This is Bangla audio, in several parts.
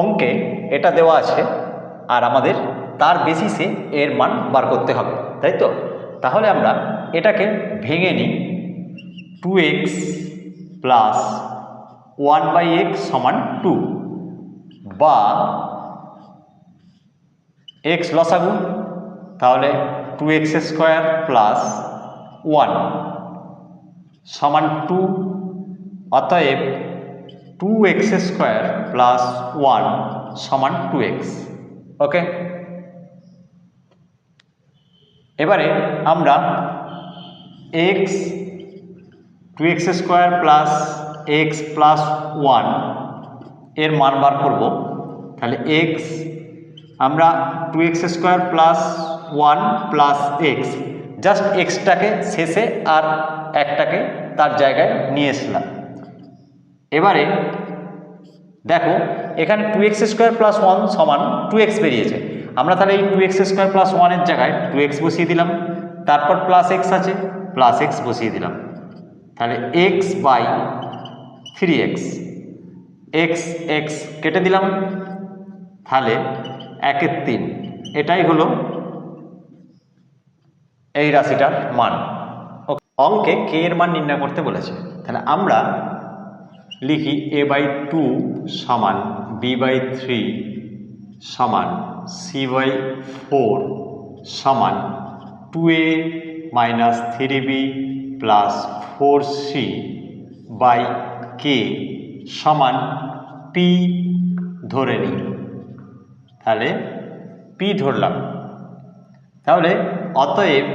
অঙ্কে এটা দেওয়া আছে, আর আমাদের তার বেসিসে এর মান বার করতে হবে, তাই তো? তাহলে আমরা এটাকে ভেঙে নিই। Two X plus one by X সমান টু বা এক্স লসাগু, তাহলে two X square plus one সমান টু অতএব two X square plus one সমান টু এক্স ওকে এবারে আমরা X two X square plus X plus ওয়ানের মান বার করব। তাহলে এক্স আমরা two X square plus one plus X just এক্সটাকে শেষে আর একটাকে তার জায়গায় নিয়ে এসলাম। এবারে দেখো, এখানে two X square plus one সমান টু এক্স বেরিয়েছে। আমরা তাহলে এই টু এক্স স্কোয়ার প্লাস ওয়ানের জায়গায় টু এক্স বসিয়ে দিলাম। তারপর প্লাস এক্স আছে প্লাস এক্স বসিয়ে দিলাম। তাহলে X by three X X X কেটে দিলাম। তাহলে একের তিন, এটাই হলো এই রাশিটার মান। অঙ্কে কে এর মান নির্ণয় করতে বলেছে। তাহলে আমরা লিখি এ বাই টু সমান বি বাই থ্রি সমান সি বাই ফোর সমান two A minus three B plus four C by K সমান পি ধরে নিই। তাহলে পি ধরলাম। তাহলে অতএব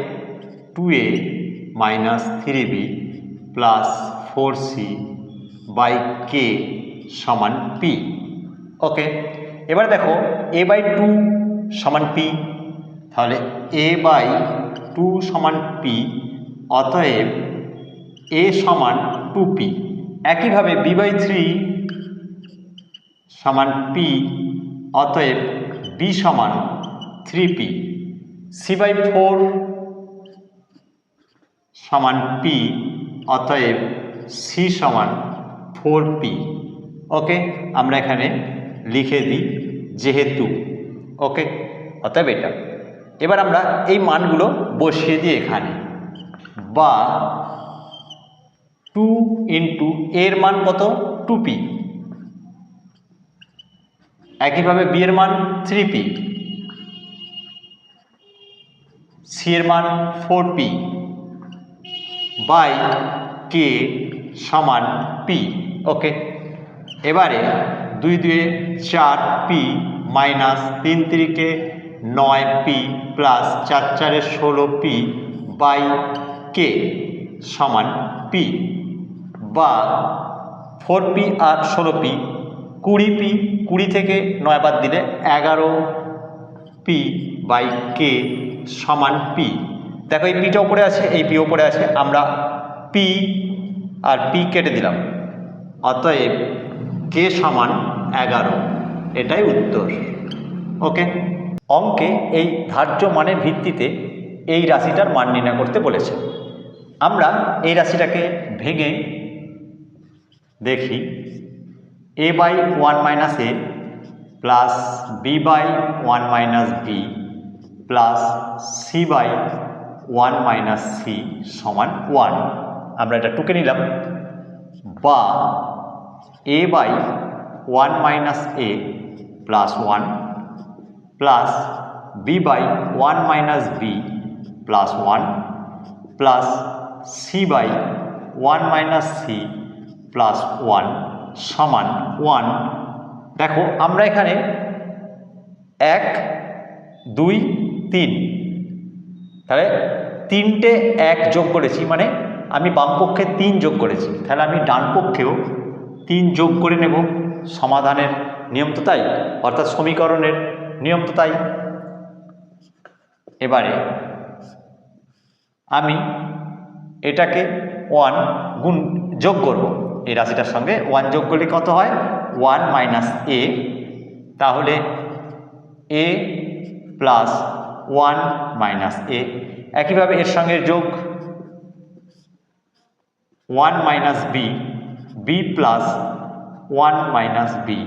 two A minus three B plus four C by K সমান পি ওকে এবার দেখো এ বাই টু সমান পি তাহলে এ বাই টু সমান পি অতএব এ সমান টু পি একইভাবে বি বাই থ্রি সমান পি অতএব বি সমান three P C by four সমান পি অতএব সি সমান ফোর পি ওকে, আমরা এখানে লিখে দিই যেহেতু। ওকে, অতএব এটা। এবার আমরা এই মানগুলো বসিয়ে দিই এখানে। বা টু ইন্টু এর মান কত? টু পি একইভাবে বি এর মান থ্রি পি সি এর মান ফোর পি বাই কে সমান পি। ওকে। এবারে দুই দুয়ে চার পি মাইনাস তিন তিরিকে নয় পি প্লাস চার চারে ষোলো পি বাই কে সমান পি বা ফোর পি আর ষোলো পি। কুড়ি পি, কুড়ি থেকে নয় বাদ দিলে এগারো পি বাই কে সমান পি। দেখো এই পিটা উপরে আছে, এই পি উপরে আছে। আমরা পি আর পি কেটে দিলাম। অতএব কে সমান এগারো? এটাই উত্তর। ওকে? অঙ্কে এই ধার্য মানের ভিত্তিতে এই রাশিটার মান নির্ণয় করতে বলেছে। আমরা এই রাশিটাকে ভেঙে দেখি। A by one minus A plus B by one minus B plus C by one minus C সমান ওয়ান। আমরা এটা টুকে নিলাম। বা A by one minus A plus one plus B by one minus B plus one plus C by one minus C plus one সমান ওয়ান দেখো, আমরা এখানে এক, দুই, তিন। তাহলে তিনটে এক যোগ করেছি মানে আমি বামপক্ষে তিন যোগ করেছি। তাহলে আমি ডানপক্ষেও তিন যোগ করে নেব। সমাধানের নিয়ম তো তাই, অর্থাৎ সমীকরণের নিয়ম তো তাই। এবারে আমি এটাকে ওয়ান গুণ যোগ করব। এই রাশিটার সঙ্গে ওয়ান যোগ করলে কত হয়? One minus A. তাহলে A plus one minus A. একইভাবে এর সঙ্গে যোগ one minus B B plus one minus B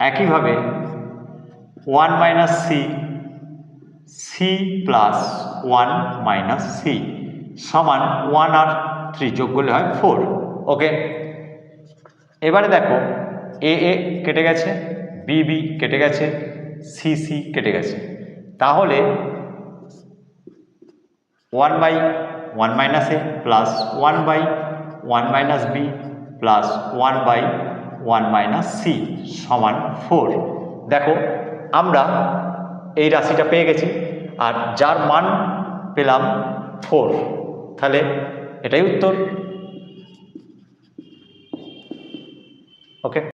একইভাবে one minus C C plus one minus C সমান ওয়ান আর থ্রি যোগ করলে হয় ফোর ওকে এবারে দেখো এ এ কেটে গেছে বি বি কেটে গেছে সি সি কেটে গেছে। তাহলে one by one minus A plus one by one minus B plus one by one minus C সমান ফোর দেখো, আমরা এই রাশিটা পেয়ে গেছি আর যার মান পেলাম ফোর তাহলে এটাই উত্তর। ওকে